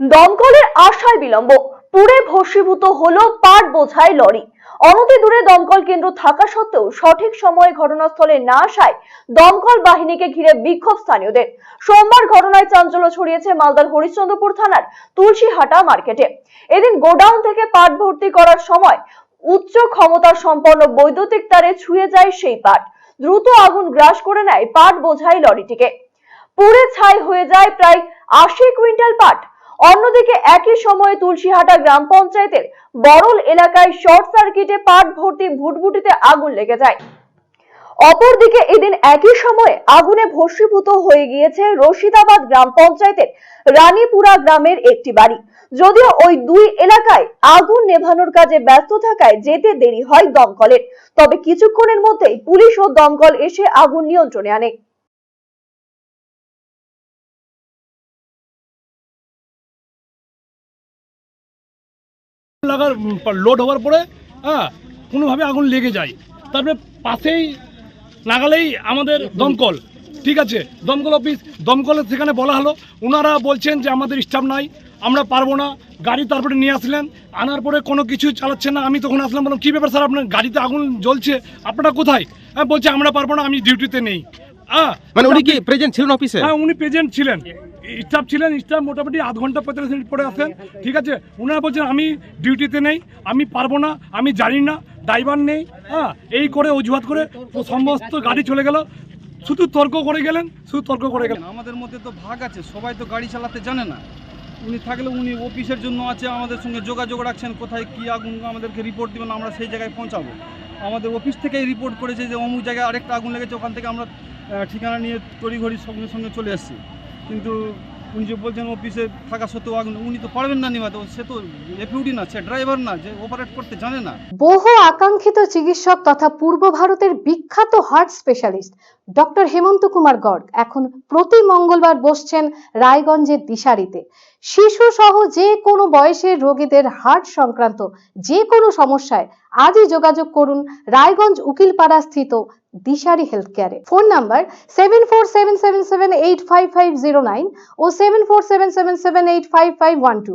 দমকলের আশায় বিলম্ব। পুড়ে ভস্মীভূত হলো পাট বোঝাই লরি। অনতি দূরে দমকল কেন্দ্র থাকা সত্ত্বেও সঠিক সময়ে ঘটনাস্থলে না আসায় দমকল বাহিনীকে ঘিরে বিক্ষোভ স্থানীয়দের। সোমবার ঘটনায় চাঞ্চল্য ছড়িয়েছে মালদার হরিশ্চন্দ্রপুর থানার তুলসীহাটা মার্কেটে। এদিন গোডাউন থেকে পাট ভর্তি করার সময় উচ্চ ক্ষমতার সম্পন্ন বৈদ্যুতিক তারে ছুঁয়ে যায় সেই পাট। দ্রুত আগুন গ্রাস করে নেয় পাট বোঝাই লরিটিকে। পুড়ে ছাই হয়ে যায় প্রায় আশি কুইন্টাল পাট। অন্যদিকে একই সময়ে তুলসীহাটা গ্রাম পঞ্চায়েতের বরল এলাকায় শর্ট সার্কিটে পাট ভর্তি ভুটভুটিতে আগুন লেগে যায়। অপরদিকে এদিন একই সময়ে আগুনে ভস্মীভূত হয়ে গিয়েছে রশিদাবাদ গ্রাম পঞ্চায়েতের রানীপুরা গ্রামের একটি বাড়ি। যদিও ওই দুই এলাকায় আগুন নেভানোর কাজে ব্যস্ত থাকায় যেতে দেরি হয় দমকলের। তবে কিছুক্ষণের মধ্যেই পুলিশ ও দমকল এসে আগুন নিয়ন্ত্রণে আনে। লাগার লোড হওয়ার পরে হ্যাঁ কোনোভাবে আগুন লেগে যায়। তারপরে পাশেই লাগালেই আমাদের দমকল ঠিক আছে? দমকল অফিস দমকলের সেখানে বলা হলো ওনারা বলছেন যে আমাদের স্টাফ নাই আমরা পারব না গাড়ি তারপরে নিয়ে আসলেন আনার পরে কোনো কিছু চালাচ্ছে না আমি তখন আসলাম বললাম কী ব্যাপার স্যার আপনার গাড়িতে আগুন জ্বলছে? আপনারা কোথায়? হ্যাঁ বলছে আমরা পারব না আমি ডিউটিতে নেই। হ্যাঁ মানে উনি কি প্রেজেন্ট ছিলেন অফিসে হ্যাঁ উনি প্রেজেন্ট ছিলেন। স্টাফ ছিলেন স্টাফ মোটামুটি আধ ঘণ্টা, পঁয়তাল্লিশ মিনিট পরে আসেন ঠিক আছে? ওনারা বলছেন, আমি ডিউটিতে নেই, আমি পারব না, আমি জানি না ড্রাইভার নেই। হ্যাঁ এই করে অজুহাত করে সমস্ত গাড়ি চলে গেল। শুধু তর্ক করে গেলেন, শুধু তর্ক করে গেলেন। আমাদের মধ্যে তো ভাগ আছে, সবাই তো গাড়ি চালাতে জানে না। উনি থাকলে উনি অফিসের জন্য আছে, আমাদের সঙ্গে যোগাযোগ রাখছেন, কোথায় কী আগুন আমাদেরকে রিপোর্ট দেবেন, আমরা সেই জায়গায় পৌঁছাবো। আমাদের অফিস থেকেই রিপোর্ট করেছে যে অমুক জায়গায় আরেকটা আগুন লেগেছে, ওখান থেকে আমরা ঠিকানা নিয়ে তড়িঘড়ি সঙ্গে সঙ্গে চলে এসেছি। কিন্তু উনি যে বলছেন অফিসে থাকা সত্ত্বেও উনি তো পারবেন না নিবাদ সে তো এফিউডি না, সে ড্রাইভার না, যে অপারেট করতে জানে না। বহু আকাঙ্ক্ষিত চিকিৎসক তথা পূর্ব ভারতের বিখ্যাত heart specialist doctor Hemant Kumar Garg, এখন প্রতি মঙ্গলবার বসছেন রায়গঞ্জের দিশারিতে। শিশু সহ যে কোনো বয়সের রোগীদের হার্ট সংক্রান্ত যে কোনো সমস্যায় আজই যোগাযোগ করুন রায়গঞ্জ উকিলপাড়া স্থিত দিশারি হেলথ কেয়ারে phone number seven four seven seven seven eight five five zero nine ও seven four seven seven seven eight five five one two